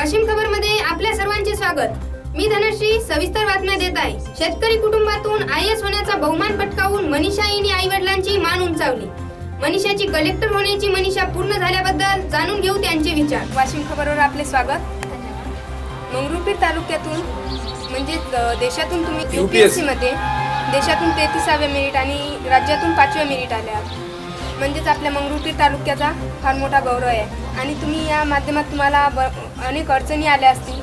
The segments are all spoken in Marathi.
वाशिम खबरमध्ये आपल्या सर्वांचे स्वागत. मी धनश्री सविस्तर बातम्या देत आहे. शेतकरी कुटुंबातून आय एस होण्याचा बहुमान पटकावून मनीषा यांनी आई वडिलांची मान उंचावली. मनीषाची कलेक्टर होण्याची मनीषा पूर्ण झाल्याबद्दल जाणून घेऊ त्यांचे विचार. वाशिम खबरवर आपले स्वागत. मंगरुपीर तालुक्यातून म्हणजे देशातून तुम्ही युपीएससी मध्ये देशातून तेहतीसाव्या मिनिट आणि राज्यातून पाचव्या मिनिट आल्या म्हणजेच आपल्या मंगरुपीर तालुक्याचा फार मोठा गौरव आहे. आणि तुम्ही या माध्यमात तुम्हाला ब अनेक अडचणी आल्या असतील.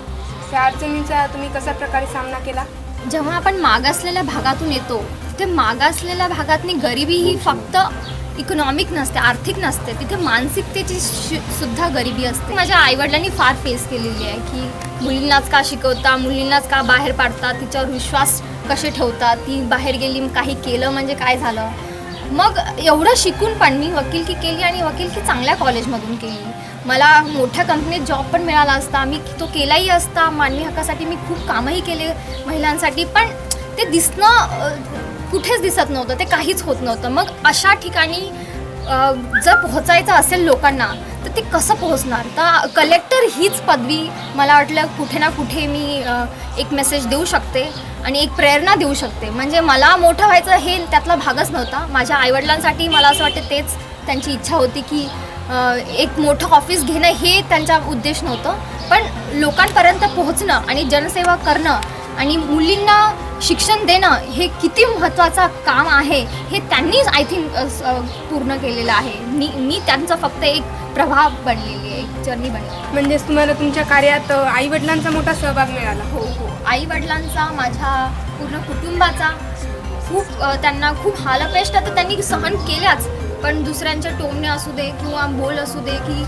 त्या अडचणींचा तुम्ही कशा प्रकारे सामना केला? जेव्हा आपण मागासलेल्या भागातून येतो ते मागासलेल्या भागातनी गरिबी ही फक्त इकॉनॉमिक नसते आर्थिक नसते. तिथे मानसिकतेची शि- सुद्धा गरिबी असते. माझ्या आईवडिलांनी फार फेस केलेली आहे की मुलींनाच का शिकवता मुलींनाच का बाहेर पाडतात तिच्यावर विश्वास कसे ठेवतात ती बाहेर गेली काही केलं म्हणजे काय झालं? मग एवढं शिकून पण मी वकिलकी केली आणि वकिलकी चांगल्या कॉलेजमधून केली. मला मोठ्या कंपनीत जॉब पण मिळाला असता मी तो केलाही असता. मानवी हक्कासाठी मी खूप कामही केले महिलांसाठी पण ते दिसणं कुठेच दिसत नव्हतं ते काहीच होत नव्हतं. मग अशा ठिकाणी जर पोहोचायचं असेल लोकांना तर ते कसं पोहोचणार? तर कलेक्टर हीच पदवी मला वाटलं कुठे ना कुठे मी एक मेसेज देऊ शकते आणि एक प्रेरणा देऊ शकते. म्हणजे मला मोठं व्हायचं हे त्यातला भागच नव्हता. माझ्या आईवडिलांसाठी मला असं वाटतं तेच त्यांची इच्छा होती की एक मोठं ऑफिस घेणं हे त्यांचा उद्देश नव्हतं. पण लोकांपर्यंत पोहोचणं आणि जनसेवा करणं आणि मुलींना शिक्षण देणं हे किती महत्त्वाचं काम आहे हे त्यांनीच आय थिंक पूर्ण केलेलं आहे. मी मी त्यांचं फक्त एक प्रभाव बनलेली आहे एक जर्नी बनलेली म्हणजेच तुम्हाला तुमच्या कार्यात आई वडिलांचा मोठा सहभाग मिळाला. हो हो. आई वडिलांचा माझ्या पूर्ण कुटुंबाचा. खूप अ, त्यांना खूप हालअपेष्ट तर त्यांनी सहन केल्याच पण दुसऱ्यांच्या टोमणे असू दे किंवा बोल असू दे की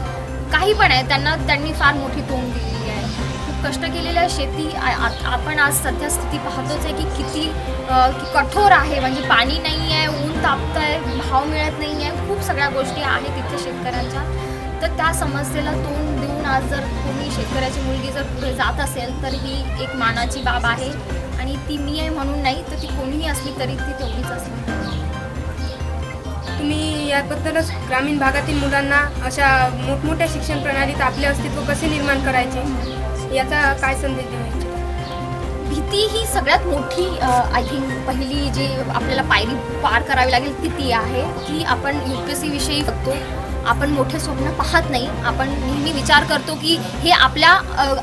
काही पण आहे त्यांना त्यांनी फार मोठी तोंड दिलेली आहे. खूप कष्ट केलेलं आहे. शेती आ- आ- आपण आज सध्या स्थिती पाहतोच आहे की किती अ, की कठोर आहे. म्हणजे पाणी नाही आहे ऊन तापतं आहे भाव मिळत नाही आहे खूप सगळ्या गोष्टी आहेत तिथे शेतकऱ्यांच्या. तर त्या समस्येला तोंड देऊन आज जर कोणी शेतकऱ्याची मुलगी जर पुढे जात असेल तर ही एक मानाची बाब आहे. आणि ती मी आहे म्हणून नाही तर ती कोणीही असली तरी ती तेवढीच असली. तुम्ही याबद्दलच ग्रामीण भागातील मुलांना अशा मोठमोठ्या शिक्षण प्रणालीत आपले अस्तित्व कसे निर्माण करायचे? याचा काय संदेश देऊ? भीती ही सगळ्यात मोठी आय थिंक पहिली जी आपल्याला पायरी पार करावी लागेल ती ती आहे. की आपण यू पी एस सी विषयी बघतो. आपण मोठे स्वप्न पाहत नाही. आपण नेहमी विचार करतो की हे आपल्या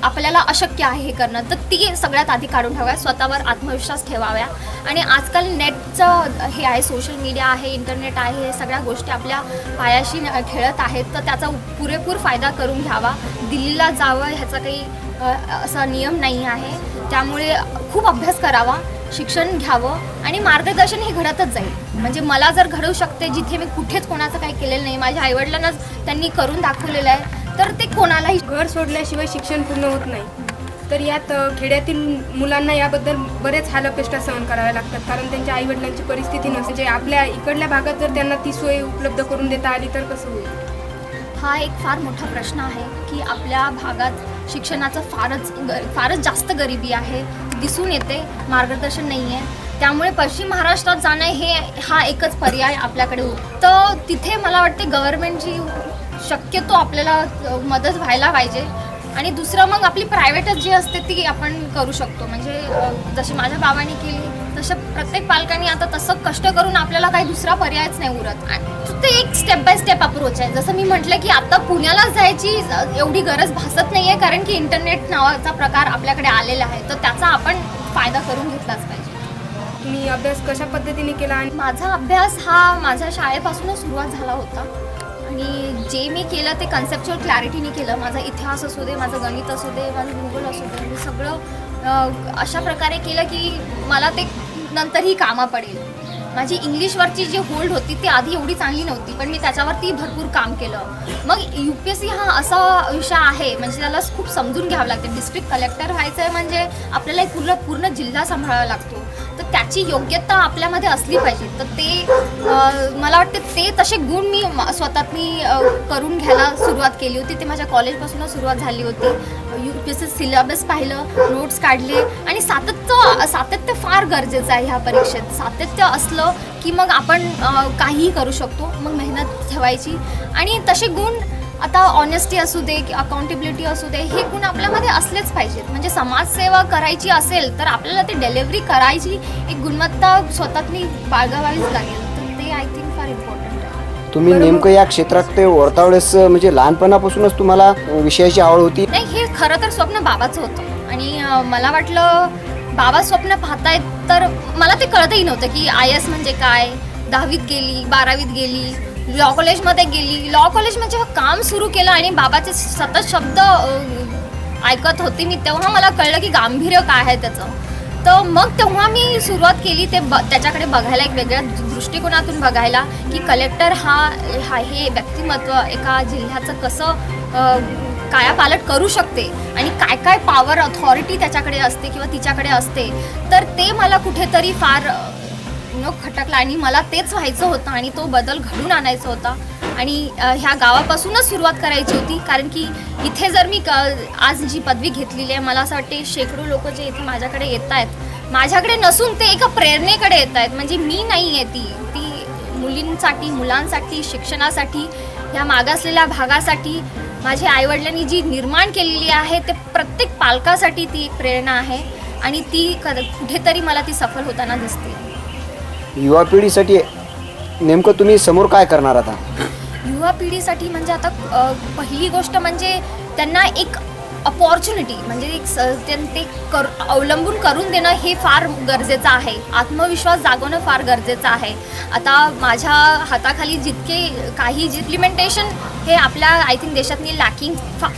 आपल्याला अशक्य आहे हे करणं. तर ती सगळ्यात आधी काढून ठेवाव्या. स्वतःवर आत्मविश्वास ठेवाव्या. आणि आजकाल नेटचं हे आहे सोशल मीडिया आहे इंटरनेट आहे हे सगळ्या गोष्टी आपल्या पायाशी न- खेळत आहेत. तर त्याचा पुरेपूर फायदा करून घ्यावा. दिल्लीला जावं ह्याचा काही असा नियम नाही आहे. त्यामुळे खूप अभ्यास करावा शिक्षण घ्यावं आणि मार्गदर्शन हे घडतच जाईल. म्हणजे मला जर घडवू शकते जिथे मी कुठेच कोणाचं काही केलेलं नाही माझ्या आईवडिलांनाच त्यांनी करून दाखवलेलं आहे तर ते कोणालाही घर सोडल्याशिवाय शिक्षण पूर्ण होत नाही. तर यात खेड्यातील मुलांना याबद्दल बरेच हालअपेष्टा सहन कराव्या लागतात कारण त्यांच्या आईवडिलांची परिस्थिती नसते. जे आपल्या इकडल्या भागात जर त्यांना ती सोय उपलब्ध करून देता आली तर कसं होईल? हा एक फार मोठा प्रश्न आहे की आपल्या भागात शिक्षणाचं फारच ग फारच जास्त गरिबी आहे दिसून येते मार्गदर्शन नाही आहे त्यामुळे पश्चिम महाराष्ट्रात जाणं हे हा एकच पर्याय आपल्याकडे तर तिथे मला वाटते गव्हर्नमेंटची शक्यतो आपल्याला मदत व्हायला पाहिजे. आणि दुसरं मग आपली प्रायव्हेटच जी असते ती आपण करू शकतो. म्हणजे जशी माझ्या बाबांनी केली तसं प्रत्येक पालकांनी आता तसं कष्ट करून आपल्याला काही दुसरा पर्यायच नाही उरत. आणि ते एक स्टेप बाय स्टेप अप्रोच आहे. जसं मी म्हटलं की आता पुण्याला जायची एवढी गरज भासत नाही आहे कारण की इंटरनेट नावाचा प्रकार आपल्याकडे आलेला आहे. तर त्याचा आपण फायदा करून घेतलाच पाहिजे. मी अभ्यास कशा पद्धतीने केला आणि माझा अभ्यास हा माझ्या शाळेपासूनच सुरुवात झाला होता. आणि जे मी केलं ते कन्सेप्च्युअल क्लॅरिटीने केलं. माझा इतिहास असू दे माझं गणित असू दे माझं भूगोल असू दे मी सगळं अशा प्रकारे केलं की मला ते नंतरही कामा पडेल. माझी इंग्लिशवरची जी होल्ड होती ती आधी एवढी चांगली नव्हती पण मी त्याच्यावरती भरपूर काम केलं. मग यू पी एस सी हा असा विषय आहे म्हणजे त्याला खूप समजून घ्यावं लागते. डिस्ट्रिक्ट कलेक्टर व्हायचं आहे म्हणजे आपल्याला एक पूर्ण पूर्ण जिल्हा सांभाळावा लागतो. तर त्याची योग्यता आपल्यामध्ये असली पाहिजे. तर ते मला वाटते ते तसे गुण मी स्वतःत मी करून घ्यायला सुरुवात केली होती. ते माझ्या कॉलेजपासूनच सुरुवात झाली होती. U P S C syllabus पाहिलं नोट्स काढले आणि सातत्य सातत्य फार गरजेचं आहे ह्या परीक्षेत. सातत्य असलं की मग आपण काहीही करू शकतो. मग मेहनत ठेवायची. आणि तसे गुण आता ऑनेस्टी असू दे की अकाउंटेबिलिटी असू दे हे गुण आपल्यामध्ये असलेच पाहिजेत. म्हणजे समाजसेवा करायची असेल तर आपल्याला ती डिलेवरी करायची एक गुणवत्ता स्वतःतली बाळगावावीच लागेल. तर ते आय थिंक फार इम्पॉर्टंट आहे. तुम्ही नेमकं या क्षेत्रात ते ओरता वेळेस म्हणजे लहानपणापासूनच तुम्हाला विषयाची आवड होती? नाही हे खरं तर स्वप्न बाबाचं होतं. आणि मला वाटलं बाबा स्वप्न पाहतायत तर मला ते कळतही नव्हतं की आय एस म्हणजे काय? दहावीत गेली बारावीत गेली लॉ कॉलेजमध्ये गेली. लॉ कॉलेजमध्ये जेव्हा काम सुरू केलं आणि बाबाचे सतत शब्द ऐकत होती मी. तेव्हा मला कळलं की गांभीर्य काय आहे त्याचं. तर मग तेव्हा मी सुरुवात केली ते ब त्याच्याकडे बघायला एक वेगळ्या दृष्टिकोनातून बघायला की कलेक्टर हा हा हे व्यक्तिमत्व एका जिल्ह्याचं कसं कायापालट करू शकते आणि काय काय पॉवर अथॉरिटी त्याच्याकडे असते किंवा तिच्याकडे असते. तर ते मला कुठेतरी फार न खटकला आणि मला तेच व्हायचं होतं आणि तो बदल घडून आणायचा होता. आणि ह्या गावापासूनच सुरुवात करायची होती. कारण की इथे जर मी क आज जी पदवी घेतलेली आहे मला असं वाटते शेकडो लोक जे इथे माझ्याकडे येत आहेत माझ्याकडे नसून ते एका प्रेरणेकडे येत आहेत. म्हणजे मी नाही आहे ती. ती मुलींसाठी मुलांसाठी शिक्षणासाठी ह्या मागासलेल्या भागासाठी माझ्या आईवडिलांनी जी निर्माण केलेली आहे ते प्रत्येक पालकासाठी ती एक प्रेरणा आहे. आणि ती क कुठेतरी मला ती सफल होताना दिसते. युवा पिढीसाठी नेमकं तुम्ही समोर काय करणार आता? युवा पिढीसाठी म्हणजे आता अ, पहिली गोष्ट म्हणजे त्यांना एक अपॉर्च्युनिटी म्हणजे एक स- त्यां- ते कर अवलंबून करून देणं हे फार गरजेचं आहे. आत्मविश्वास जागवणं फार गरजेचं आहे. आता माझ्या हाताखाली जितके काही इम्प्लिमेंटेशन हे आपल्या आय थिंक देशातनी लॅकिंग फा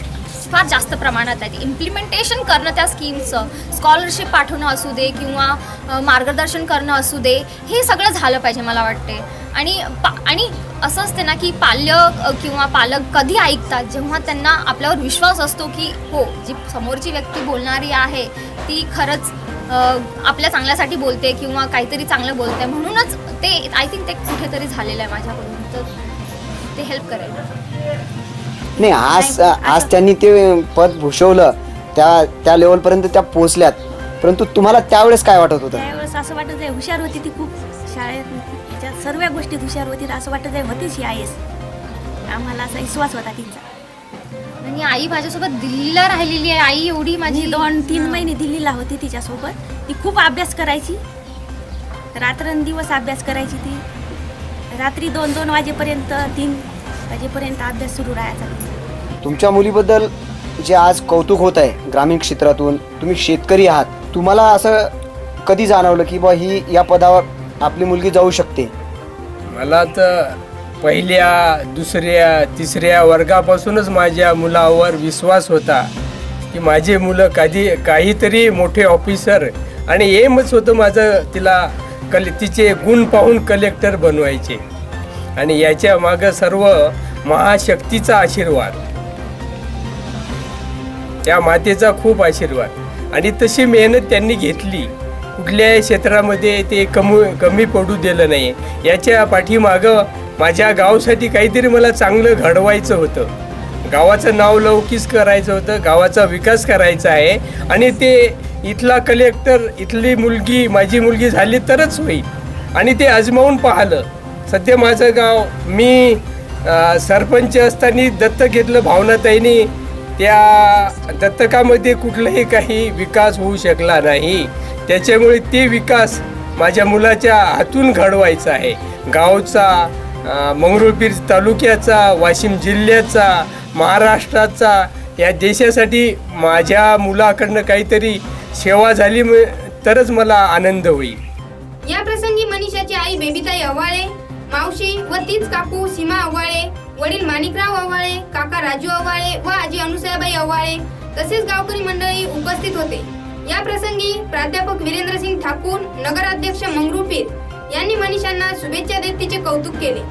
फार जास्त प्रमाणात आहे इम्प्लिमेंटेशन करणं त्या स्कीमचं स्कॉलरशिप पाठवणं असू दे किंवा मार्गदर्शन करणं असू दे हे सगळं झालं पाहिजे मला वाटते. आणि पा आणि असं असते ना की पाल्य किंवा पालक कधी ऐकतात जेव्हा त्यांना आपल्यावर विश्वास असतो की हो जी समोरची व्यक्ती बोलणारी आहे ती खरंच आपल्या चांगल्यासाठी बोलते किंवा काहीतरी चांगलं बोलते. म्हणूनच ते आय थिंक ते कुठेतरी झालेलं आहे माझ्याकडून. तर ते हेल्प करेल. नाही आज आज त्यांनी ते पद भूषवलं त्या त्या लेवलपर्यंत त्या पोहोचल्यात. परंतु तुम्हाला त्यावेळेस काय वाटत होतं? त्यावेळेस असं वाटत आहे हुशार होती ती खूप. शाळेत सर्व गोष्टीत हुशार होती असं वाटत आहे होतीच ही आय एस आम्हाला असा विश्वास होता तिचा. आणि आई माझ्यासोबत दिल्लीला राहिलेली आहे. आई एवढी माझी मी दोन तीन महिने दिल्लीला होती तिच्यासोबत. ती खूप अभ्यास करायची. रात्रंदिवस अभ्यास करायची ती. रात्री दोन दोन वाजेपर्यंत तीन वाजेपर्यंत अभ्यास सुरू राहायचा. तुमच्या मुलीबद्दल जे आज कौतुक होत आहे ग्रामीण क्षेत्रातून तुम्ही शेतकरी आहात तुम्हाला असं कधी जाणवलं की बा ही या पदावर आपली मुलगी जाऊ शकते? मला तर पहिल्या दुसऱ्या तिसऱ्या वर्गापासूनच माझ्या मुलावर विश्वास होता की माझे मुलं कधी काहीतरी मोठे ऑफिसर आणि एमच होतं माझं तिला कल तिचे गुण पाहून कलेक्टर बनवायचे. आणि याच्या मागं सर्व महाशक्तीचा आशीर्वाद. त्या मातेचा खूप आशीर्वाद. आणि तशी मेहनत त्यांनी घेतली. कुठल्याही क्षेत्रामध्ये ते कमी कमी पडू दिलं नाही. याच्या पाठीमागं माझ्या गावासाठी काहीतरी मला चांगलं घडवायचं होतं. गावाचं नाव लौकिक करायचं होतं. गावाचा विकास करायचा आहे. आणि ते इथला कलेक्टर इथली मुलगी माझी मुलगी झाली तरच होईल. आणि ते आजमावून पाहिलं. सध्या माझं गाव मी सरपंच असताना दत्तक घेतलं भावनाताईंनी. त्या दत्तकामध्ये कुठलाही काही विकास होऊ शकला नाही. त्याच्यामुळे ते विकास माझ्या मुलाच्या हातून घडवायचा आहे. गावचा मंगरुळपीर तालुक्याचा वाशिम जिल्ह्याचा महाराष्ट्राचा या देशासाठी माझ्या मुलाकडनं काहीतरी सेवा झाली तरच मला आनंद होईल. या प्रसंगी मनीषाची आई बेबीताई अवाळे मावशी व तीच काकू सीमा अवाळे वडील माणिकराव आव्हाळे काका राजू आव्हाळे व आजी अनुसयाबाई आव्हाळे तसेच गावकरी मंडळी उपस्थित होते. या प्रसंगी प्राध्यापक वीरेंद्रसिंग ठाकूर नगराध्यक्ष मंगरुपीर यांनी मनीषांना शुभेच्छा देत तिचे कौतुक केले.